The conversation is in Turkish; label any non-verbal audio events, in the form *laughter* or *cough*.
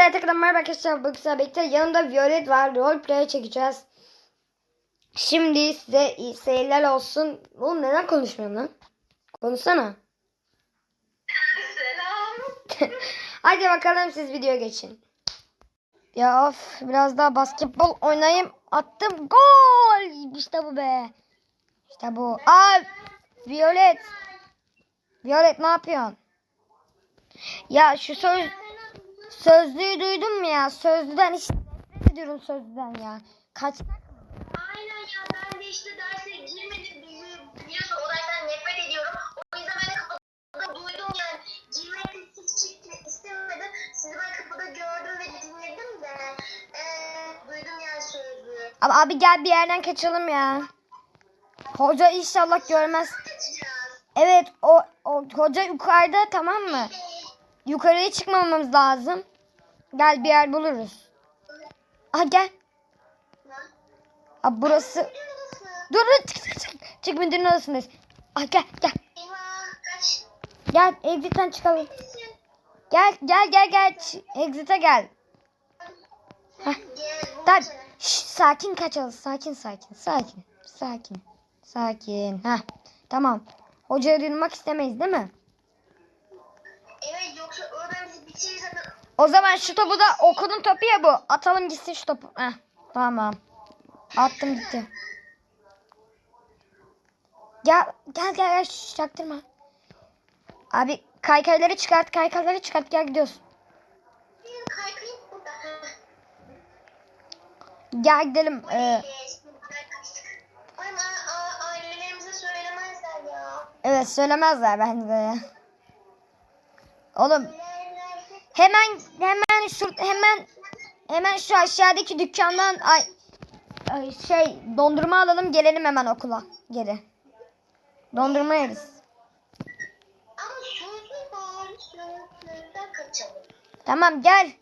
Hepinize tekrar merhaba arkadaşlar. Bugün sizlerle birlikte yanımda Violet var. Roleplay çekeceğiz. Şimdi size iyi seyirler olsun. Oğlum neden konuşmuyorsun lan? Konuşsana. Selam. *laughs* Hadi bakalım siz video geçin. Ya of biraz daha basketbol oynayayım. Attım gol. İşte bu be. İşte bu. Aa Violet. Violet ne yapıyorsun? Ya şu söz sözlüğü duydun mu ya? Sözlüden hiç nefret ediyorum sözlüden ya. Kaç Aynen ya ben de işte derse girmedim biliyorsun o dersten nefret ediyorum. O yüzden ben de kapıda duydum yani. Girmek hiç hiç istemedim. Sizi ben kapıda gördüm ve dinledim de. Ee, duydum yani sözü. Ama abi gel bir yerden kaçalım ya. Hoca inşallah görmez. Kaçacağız. Evet o, o hoca yukarıda tamam mı? Yukarıya çıkmamamız lazım. Gel bir yer buluruz. Aha gel. Abi burası. Dur dur çık çık çık. Çık müdürün odasındayız. Ah gel gel. Gel exit'ten çıkalım. Gel gel gel gel. Exit'e gel. Heh. Tamam. Şş, sakin kaçalım. Sakin sakin. Sakin. Sakin. Sakin. Heh. Tamam. Hocayı duymak istemeyiz değil mi? O zaman şu topu da okulun topu ya bu. Atalım gitsin şu topu. Heh. Tamam. Attım gitti. Gel gel gel, gel. Çaktırma. Abi kaykayları çıkart kaykayları çıkart gel gidiyoruz. Gel gidelim. Ee, evet söylemezler bence. Oğlum hemen hemen şu hemen hemen şu aşağıdaki dükkandan ay, ay şey dondurma alalım gelelim hemen okula geri. Dondurma yeriz. Ama sözlü var. Sözlüden kaçalım. Tamam gel.